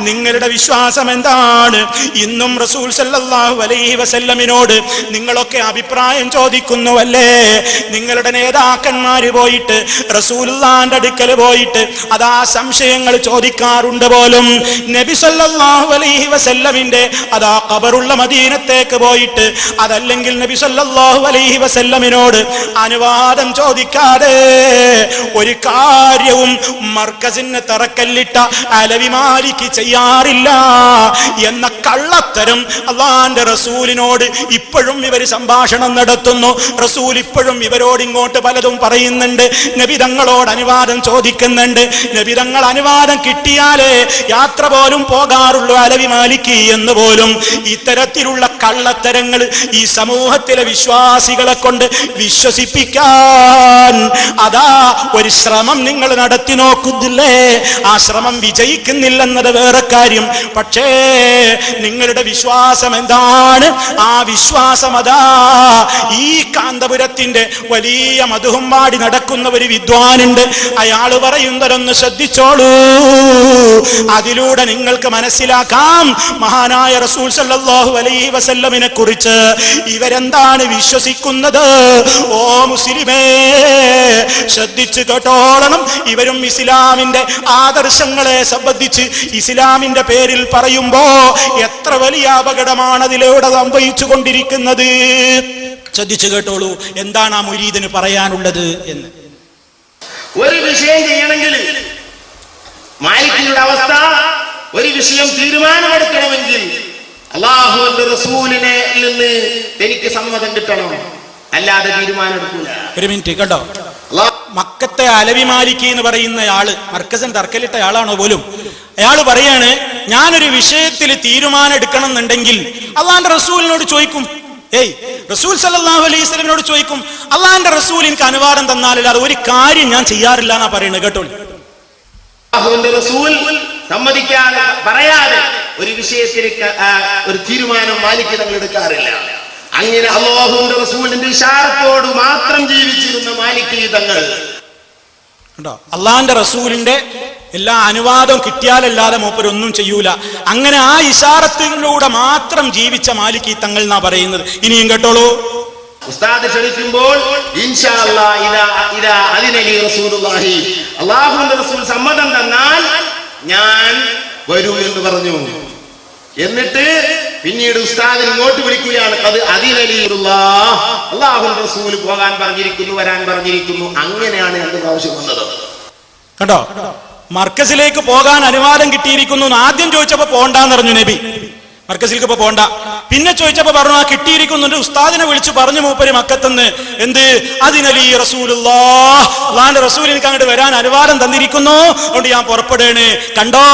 നിങ്ങളുടെ വിശ്വാസം എന്താണ്? ഇന്നും റസൂൽ സല്ലാഹു അലൈഹി വസല്ലമിനോട് നിങ്ങളൊക്കെ അഭിപ്രായം ചോദിക്കുന്നുവല്ലേ? നിങ്ങളുടെ നേതാക്കന്മാർ പോയിട്ട് റസൂലുള്ളാന്റെ അടുക്കൽ പോയിട്ട് അതാ സംശയങ്ങൾ ചോദിക്കാറുണ്ട് പോലും. നബി സല്ലല്ലാഹു അലൈഹി വസല്ലമിന്റെ അതാ ഖബറുള്ള മദീനത്തേക്ക് പോയിട്ട് അതല്ലെങ്കിൽ നബി സല്ലല്ലാഹു അലൈഹി വസല്ലമിനോട് അനുവാദം ചോദിക്കാതെ ഒരു കാര്യവും മർക്കസിന് തറക്കല്ലിട്ട അലവിമാലിക്ക് ചെയ്യാറില്ല എന്ന കള്ളത്തരം അള്ളാന്റെ റസൂലിനോട് ഇപ്പോഴും ഇവർ സംഭാഷണം നടത്തുന്നു. റസൂൽ ഇപ്പോഴും ഇവരോട് ഇങ്ങോട്ട് പലതും പറയുന്നുണ്ട്. നബിതങ്ങളോട് അനുവാദം ചോദിക്കുന്നുണ്ട്. നബിതങ്ങൾ അനുവാദം കിട്ടിയാലേ യാത്ര പോലും പോകാറുള്ളൂ അലവി മാലിക്ക് എന്ന് പോലും. ഇത്തരത്തിലുള്ള കള്ളത്തരങ്ങൾ ഈ സമൂഹത്തിലെ വിശ്വാസികളെ കൊണ്ട് വിശ്വസിപ്പിക്കാൻ അതാ ഒരു ശ്രമം നിങ്ങൾ നടത്തി നോക്കുന്നില്ലേ? ആ ശ്രമം വിജയിക്കുന്നില്ലെന്നത് വേറെ കാര്യം. പക്ഷേ നിങ്ങളുടെ വിശ്വാസം എന്താണ്? ആ വിശ്വാസം അതാ. ഈ കാന്തപുരത്തിന്റെ വലിയ മധുഹുമ്പാടി നടക്കുന്ന ഒരു വിദ്വാനുണ്ട്. അയാൾ പറയുന്നതൊന്ന് ശ്രദ്ധിച്ചോളൂ. അതിലൂടെ നിങ്ങൾക്ക് മനസ്സിലാക്കാം. മഹാനായ റസൂൽ സല്ലല്ലാഹു അലൈഹി വസല്ലമിനെ കുറിച്ച് ഇവരെന്താണ് വിശ്വസിക്കുന്നത്? ഓ മുസ്ലിമേ ശ്രദ്ധിച്ചു കേട്ടോളണം. ഇവരും ഇസ്ലാമിന്റെ ആദർശങ്ങളെ സംബന്ധിച്ച് ഇസ്ലാമിന്റെ പേരിൽ പറയുമ്പോ എത്ര വലിയ അപകടമാണ് അതിലൂടെ സംഭവിച്ചു കൊണ്ടിരിക്കുന്നത് ശ്രദ്ധിച്ചു കേട്ടോളൂ എന്താണ് ആ മുരീദിന് പറയാനുള്ളത് എന്ന്. ഒരു വിഷയം ചെയ്യണമെങ്കിൽ മാലിക്കിയുടെ അവസ്ഥ ഒരു വിഷയം തീരുമാനമെടുക്കണമെങ്കിൽ അള്ളാഹുവിന്റെ റസൂലിനെ നിന്ന് എനിക്ക് സമ്മതം കിട്ടണം. അല്ലാതെ തീരുമാനം എടുക്കൂല ഒരു മിനിറ്റ് കേട്ടോ മക്കത്തെ അലവി മാലിക്കി എന്ന് പറയുന്ന ആൾ മർക്കസൻ തർക്കലിട്ട ആളാണോ പോലും? അയാൾ പറയാണ് ഞാനൊരു വിഷയത്തിൽ തീരുമാനം എടുക്കണം എന്നുണ്ടെങ്കിൽ അള്ളാന്റെ റസൂലിനോട് ചോദിക്കും. ഏയ് റസൂൽ സല്ലാഹു അലൈഹി സ്വലമിനോട് ചോദിക്കും അള്ളാന്റെ റസൂൽ എനിക്ക് അനുവാദം തന്നാലല്ലാതെ ഒരു കാര്യം ഞാൻ ചെയ്യാറില്ല എന്നാ പറയുന്നത് കേട്ടോ റസൂൽ സമ്മതിക്കാതെ പറയാതെ ഒരു വിഷയത്തിൽ ഒരു തീരുമാനം മാലിക്ക് തങ്ങൾ എടുക്കാറില്ല. അങ്ങനെ അള്ളാഹുവിന്റെ റസൂലിന്റെ ഇഷാരത്തോട് മാത്രം ജീവിച്ചിരുന്ന മാലിക്ക് തങ്ങൾ കേട്ടോ അള്ളാന്റെ റസൂലിന്റെ എല്ലാ അനുവാദവും കിട്ടിയാലല്ലാതെ മൂപ്പരൊന്നും ചെയ്യൂല. അങ്ങനെ ആ ഇഷാറത്തിലൂടെ മാത്രം ജീവിച്ച മാലിക്കി തങ്ങൾ എന്നാ പറയുന്നത്? ഇനിയും കേട്ടോളൂ. ഉസ്താദ് ക്ഷണിക്കുമ്പോൾ അള്ളാഹുവിന്റെ റസൂൽ സമ്മതം തന്നാൽ ഞാൻ വരും എന്ന് പറഞ്ഞു. എന്നിട്ട് പിന്നീട് ഉസ്താദ് ഇങ്ങോട്ട് വിളിക്കുകയാണ് അത് അതിനലി അള്ളാഹു റസൂൽ പോകാൻ പറഞ്ഞിരിക്കുന്നു വരാൻ പറഞ്ഞിരിക്കുന്നു. അങ്ങനെയാണ് എന്റെ പ്രാവശ്യം വന്നത്. കേട്ടോ മർക്കസിലേക്ക് പോകാൻ അനുവാദം കിട്ടിയിരിക്കുന്നു ആദ്യം ചോദിച്ചപ്പോ പോണ്ടാന്ന് പറഞ്ഞു നബി. മർക്കസിലേക്ക് ഇപ്പൊ പോണ്ട. പിന്നെ ചോദിച്ചപ്പോ പറഞ്ഞു ആ കിട്ടിയിരിക്കുന്നുണ്ട്. ഉസ്താദിനെ വിളിച്ചു പറഞ്ഞു മൂപ്പര് മക്കത്തെന്ന്. എന്ത്? അതിനലി റസൂലുള്ളാന്റെ റസൂൽ എനിക്ക് അങ്ങോട്ട് വരാൻ അനുവാദം തന്നിരിക്കുന്നു. അതുകൊണ്ട് ഞാൻ പുറപ്പെടുകയാണ്. കണ്ടോ?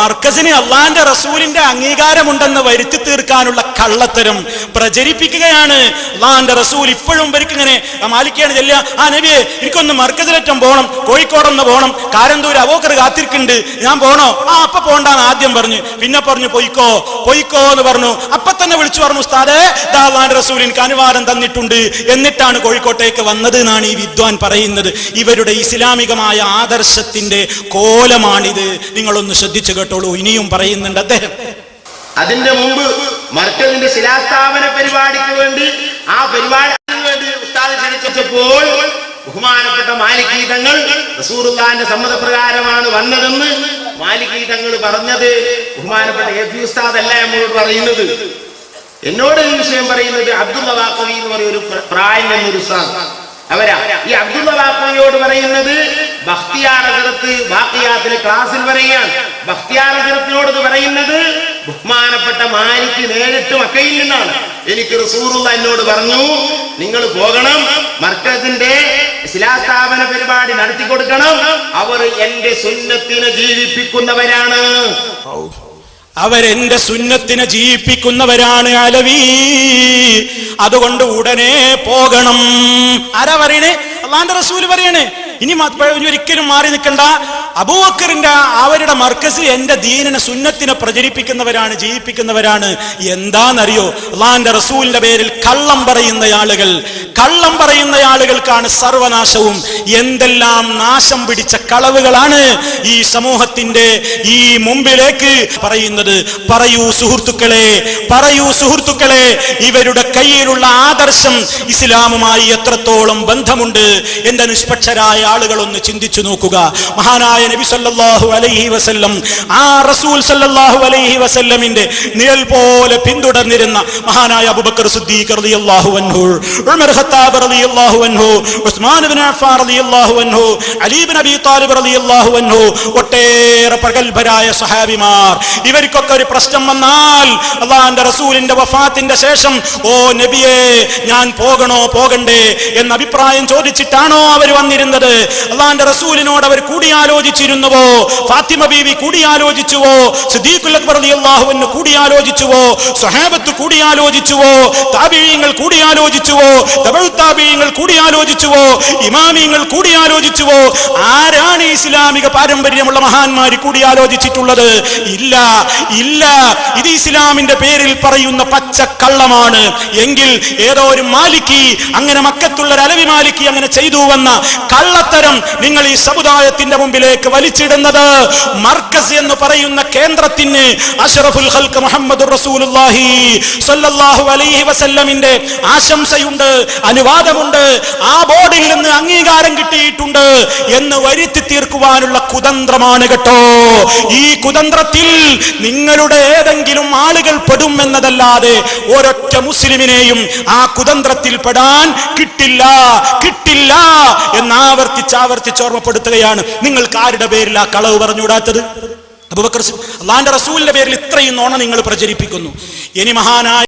മർക്കസിന് അള്ളാന്റെ റസൂലിന്റെ അംഗീകാരമുണ്ടെന്ന് വരുത്തി തീർക്കാനുള്ള കള്ളത്തരം പ്രചരിപ്പിക്കുകയാണ്. അള്ളാന്റെ റസൂൽ ഇപ്പോഴും ഇവർക്കിങ്ങനെ മാലിക്കാണ് ചെല്ലുക. ആ നബിയെ എനിക്കൊന്ന് മർക്കസിലേറ്റം പോകണം കോഴിക്കോടൊന്ന് പോകണം കാരന്തൂർ അവോക്കർ കാത്തിരിക്കുന്നുണ്ട്. ഞാൻ പോണോ? ആ അപ്പൊ പോണ്ടാന്ന് ആദ്യം പറഞ്ഞു. പിന്നെ പറഞ്ഞു പൊയ്ക്കോ പൊയ്ക്കോ എന്ന് പറഞ്ഞു. അപ്പൊ തന്നെ വിളിച്ചു പറഞ്ഞു ഉസ്താദേ ദാവാൻ റസൂൽ അനുവാദം തന്നിട്ടുണ്ട്. എന്നിട്ടാണ് കോഴിക്കോട്ടേക്ക് വന്നത് എന്നാണ് ഈ വിദ്വാൻ പറയുന്നത്. ഇവരുടെ ഇസ്ലാമികമായ ആദർശത്തിന്റെ കോലമാണിത്. നിങ്ങളൊന്ന് ശ്രദ്ധിച്ചു കേട്ടോളൂ. ഇനിയും പറയുന്നുണ്ട് അദ്ദേഹം. അതിന്റെ മുമ്പ് മർക്കസിന്റെ ശിലാസ്ഥാപന പരിപാടിക്ക് വേണ്ടി ആ പരിപാടിക്ക് വേണ്ടി ഉസ്താദ് ക്ഷണിച്ചപ്പോൾ ബഹുമാനപ്പെട്ട മാലികീതങ്ങൾ റസൂറുല്ലാന്റെ സമ്മതപ്രകാരമാണ് വന്നതെന്ന് മാലികീതങ്ങൾ പറഞ്ഞത് ബഹുമാനപ്പെട്ട എ പി ഉസ്താദ് അല്ല നമ്മളോട് പറയുന്നത്. എന്നോട് ഈ വിഷയം പറയുന്നത് അബ്ദുള്ള വാക്കവി എന്ന് പറയുന്ന ഒരു പ്രായം എന്നൊരു സാധനം അവരാ. ഈ അബ്ദുള്ള വാക്കവിയോട് പറയുന്നത് ബഖ്തിയാറത്ത് ബാക്കിയാത്തിലെ ക്ലാസ്സിൽ പറയുകയാണ്. ബഖ്തിയാറത്തിനോട് ഇത് പറയുന്നത് ബഹുമാനപ്പെട്ട മാനിക്ക് നേരിട്ട് മക്കയിൽ നിന്നാണ്. എനിക്ക് റസൂറുള്ള എന്നോട് പറഞ്ഞു നിങ്ങൾ പോകണം മർക്കസിന്റെ ശിലാസ്ഥാപന പരിപാടി നടത്തി കൊടുക്കണം അവർ എന്റെ സുന്നത്തിനെ ജീവിപ്പിക്കുന്നവരാണ്. അവരെന്റെ സുന്നത്തിനെ ജീവിപ്പിക്കുന്നവരാണ് അലവി. അതുകൊണ്ട് ഉടനെ പോകണം. ആരാ പറയണേ? അള്ളാന്റെ റസൂൽ പറയണേ? ഇനി ഒരിക്കലും മാറി നിൽക്കണ്ട. അബൂബക്കറിന്റെ അവരുടെ മർക്കസ് എന്റെ ദീനിനെ സുന്നത്തിനെ പ്രചരിപ്പിക്കുന്നവരാണ് ജീവിപ്പിക്കുന്നവരാണ്. എന്താണെന്നറിയോ? അള്ളാന്റെ റസൂലിന്റെ പേരിൽ കള്ളം പറയുന്ന ആളുകൾ. കള്ളം പറയുന്ന ആളുകൾക്കാണ് സർവനാശവും. എന്തെല്ലാം നാശം പിടിച്ച കളവുകളാണ് ഈ സമൂഹത്തിന്റെ ഈ മുമ്പിലേക്ക് പറയുന്നത്. പറയൂ സുഹൃത്തുക്കളെ പറയൂ സുഹൃത്തുക്കളെ ഇവരുടെ കയ്യിലുള്ള ആദർശം ഇസ്ലാമുമായി എത്രത്തോളം ബന്ധമുണ്ട്. എന്റെ നിഷ്പക്ഷരായ ആളുകൾ ഒന്ന് ചിന്തിച്ചു നോക്കുക. മഹാനായ നബി സല്ലാഹു അലൈഹി വസല്ലം ആ റസൂൽ സല്ലാഹു അലൈഹി വസല്ലമിന്റെ നിഴൽ പോലെ പിന്തുടർന്നിരുന്ന മഹാനായ അബൂബക്കർ സിദ്ദീഖ് റളിയല്ലാഹു അൻഹു ഉമർ ഖത്താബ് റളിയല്ലാഹു അൻഹു ഉസ്മാൻ ഇബ്നു അഫ്ഫാൻ റളിയല്ലാഹു അൻഹു അലി ഇബ്നു അബീ താലിബ് റളിയല്ലാഹു അൻഹു ഒട്ടേറെ പ്രഗൽഭരായ സഹാബിമാർ. ഇവർക്കൊക്കെ ഒരു പ്രശ്നം വന്നാൽ അള്ളാന്റെ റസൂലിന്റെ വഫാത്തിന്റെ ശേഷം ഓ നബിയെ ഞാൻ പോകണോ പോകണ്ടേ എന്ന അഭിപ്രായം ചോദിച്ചിട്ടാണോ അവർ വന്നിരുന്നത്? അള്ളാന്റെ റസൂലിനോട് അവർ കൂടിയാലോചിച്ചിരുന്നുവോ? ഫാത്തിമ ബീവി കൂടിയാലോചിച്ചുവോ? സിദ്ദീഖുൽ അക്ബർ കൂടിയാലോചിച്ചുവോ? സ്വഹാബത്ത് കൂടിയാലോചിച്ചുവോ? താബീയങ്ങൾ കൂടിയാലോചിച്ചുവോ? തബഴ് താബിഴീങ്ങൾ കൂടിയാലോചിച്ചുവോ? ഇമാമിയങ്ങൾ കൂടിയാലോചിച്ചുവോ? ആരാണ് ഇസ്ലാമിക പാരമ്പര്യമുള്ള മഹാന്മാർ കൂടിയാലോചിച്ചിട്ടുള്ളത്? ഇല്ല ഇല്ല. ഇത് ഇസ്ലാമിന്റെ പേരിൽ പറയുന്ന പച്ചക്കള്ളമാണ്. എങ്കിൽ ഏതോ ഒരു മാലിക്കി അങ്ങനെ മക്കത്തുള്ള ഒരു അലവി മാലിക്കി അങ്ങനെ ചെയ്തു വന്ന കള്ളത്തരം നിങ്ങൾ ഈ സമുദായത്തിന്റെ മുമ്പിലേക്ക് വലിച്ചിടുന്നത്. മർക്കസ് എന്ന് പറയുന്ന കേന്ദ്രത്തിന് അഷറഫുൽ ഹൽക്ക് മുഹമ്മദ് റസൂലുള്ളാഹി സല്ലല്ലാഹു അലൈഹി വസല്ലമിന്റെ ആശംസയുണ്ട് അനുവാദമുണ്ട്. ആ നിന്ന് അംഗീകാരം കിട്ടിയിട്ടുണ്ട് എന്ന് വരുത്തി തീർക്കുവാനുള്ള കുതന്ത്രമാണ് കേട്ടോ. ഈ കുതന്ത്രത്തിൽ നിങ്ങളുടെ ഏതെങ്കിലും ആളുകൾ പെടും എന്നതല്ലാതെ ഒരൊറ്റ മുസ്ലിമിനെയും ആ കുതന്ത്രത്തിൽ പെടാൻ കിട്ടില്ല കിട്ടില്ല എന്ന് ആവർത്തിച്ച് ആവർത്തിച്ച് ഓർമ്മപ്പെടുത്തുകയാണ്. നിങ്ങൾക്ക് ആരുടെ പേരിൽ ആ കളവ് പറഞ്ഞുകൂടാത്തത് അബുബക്കർ അള്ളാന്റെ റസൂലിന്റെ പേരിൽ ഇത്രയും നോണ നിങ്ങൾ പ്രചരിപ്പിക്കുന്നു. ഇനി മഹാനായ